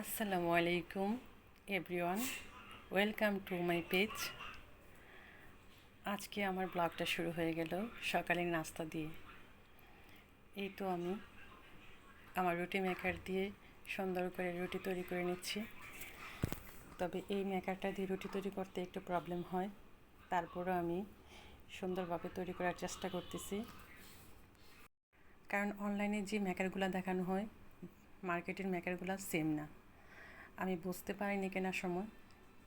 আসসালামু আলাইকুম everyone welcome to my page আজকে আমার ব্লগটা শুরু হয়ে গেল সকালের নাস্তা দিয়ে। এই তো আমি আমার রুটি মেকার দিয়ে সুন্দর করে রুটি তৈরি করে নিচ্ছি। তবে এই মেকারটা দিয়ে রুটি তৈরি করতে একটু প্রবলেম হয়। তারপরও আমি সুন্দরভাবে তৈরি করার চেষ্টা করতেছি। কারণ অনলাইনে যে মেকারগুলো দেখানো হয় মার্কেটের মেকারগুলো সেম না। আমি বুঝতে পারিনি কেনার সময়।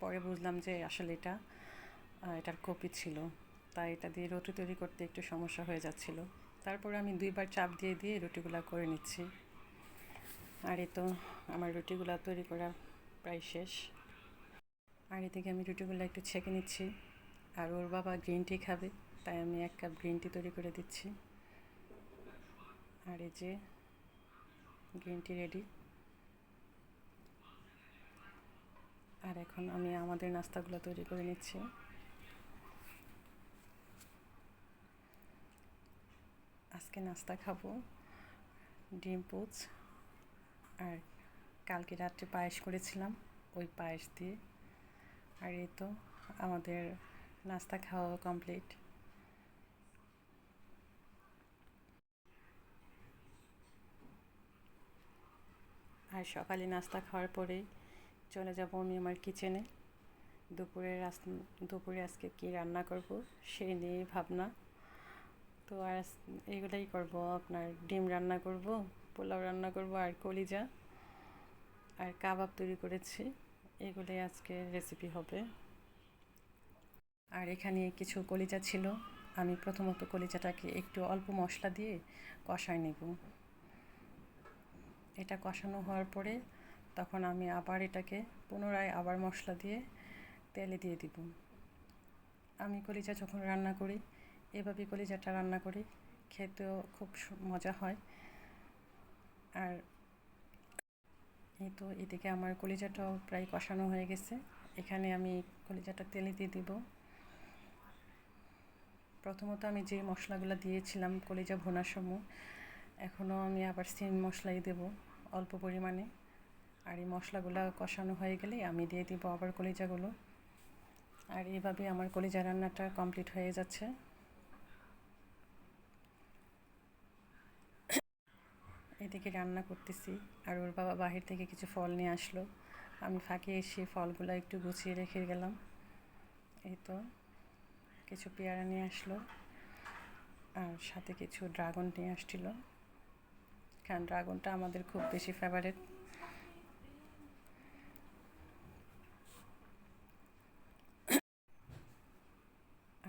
পরে বুঝলাম যে আসলে এটা এটার কপি ছিল। তাই এটা দিয়ে রুটি তৈরি করতে একটু সমস্যা হয়ে যাচ্ছিল। তারপরে আমি দুইবার চাপ দিয়ে দিয়ে রুটিগুলো করে নিচ্ছি। আর এই তো আমার রুটিগুলো তৈরি করা প্রায় শেষ। আর এদিকে আমি রুটিগুলো একটু ছেঁকে নিচ্ছি। আর ওর বাবা গ্রিন টি খাবে, তাই আমি এক কাপ গ্রিন টি তৈরি করে দিচ্ছি। আর এই যে গ্রিন টি রেডি এখন আমি আমাদের নাস্তাগুলো তৈরি করে নিচ্ছি। আজকে নাস্তা খাব ডিম পুচ আর কালকে রাত্রে পায়েস করেছিলাম ওই পায়েস দিয়ে। আর এই তো আমাদের নাস্তা খাওয়া কমপ্লিট। আর সকালে নাস্তা খাওয়ার পরেই চলে যাব আমি আমার কিচেনে দুপুরের দুপুরে আজকে কি রান্না করব সেই নিয়ে ভাবনা। তো আর এইগুলাই করব। আপনার ডিম রান্না করব, পোলাও রান্না করব আর কলিজা। আর কাবাব তৈরি করেছি। এগুলোই আজকে রেসিপি হবে। আর এখানে কিছু কলিজা ছিল। আমি প্রথমত কলিজাটাকে একটু অল্প মশলা দিয়ে কষায় নেব। এটা কষানো হওয়ার পরে তখন আমি আবার এটাকে পুনরায় আবার মশলা দিয়ে তেলে দিয়ে দিব। আমি কলিজা যখন রান্না করি, এভাবে কলিজাটা রান্না করি, খেতেও খুব মজা হয়। আর এই তো এদিকে আমার কলিজাটাও প্রায় কষানো হয়ে গেছে। এখানে আমি কলিজাটা তেলে দিয়ে দিব। প্রথমত আমি যে মশলাগুলো দিয়েছিলাম কলিজা ভোনার সময় এখনও আমি আবার সিম মশলাই দেব অল্প পরিমাণে। আর এই মশলাগুলো কষানো হয়ে গেলে আমি দিয়ে দিব আবার কলিজাগুলো। আর এইভাবে আমার কলিজা রান্নাটা কমপ্লিট হয়ে যাচ্ছে। এদিকে রান্না করতেছি আর ওর বাবা বাহির থেকে কিছু ফল নিয়ে আসলো। আমি ফাঁকে এসে ফলগুলো একটু গুছিয়ে রেখে গেলাম। এই তো কিছু পেয়ারা নিয়ে আসলো আর সাথে কিছু ড্রাগন নিয়ে আসছিল। কারণ ড্রাগনটা আমাদের খুব বেশি ফেভারেট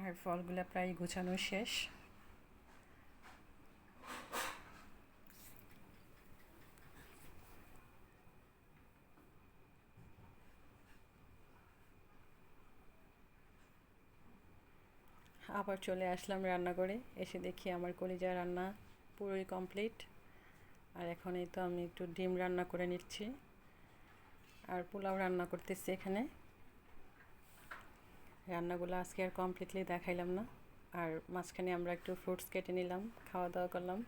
আর ফলগুলো প্রায় গোছানো শেষ। আবার চলে আসলাম রান্না করে এসে দেখি আমার কলিজা রান্না পুরোই কমপ্লিট। আর এখন এই তো আমি একটু ডিম রান্না করে নিচ্ছি। আর পোলাও রান্না করতেছি এখানে। রান্নাগুলো আজকে আর কমপ্লিটলি দেখাইলাম না। আর মাঝখানে আমরা একটু ফ্রুটস কেটে নিলাম খাওয়া দাওয়া করলাম।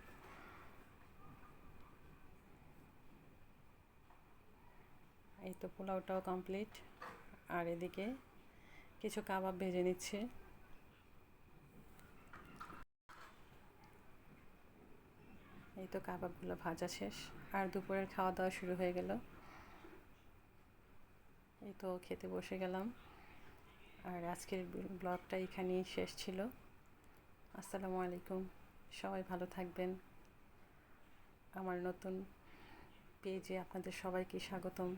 এই তো পোলাওটাও কমপ্লিট আর এদিকে কিছু কাবাব ভেজে নিচ্ছে। এই তো কাবাবগুলো ভাজা শেষ। আর দুপুরের খাওয়া দাওয়া শুরু হয়ে গেল। এই তো খেতে বসে গেলাম। আর আজকের ব্লগটা এখানেই শেষ ছিল। আসসালামু আলাইকুম। সবাই ভালো থাকবেন। আমার নতুন পেজে আপনাদের সবাইকে স্বাগতম।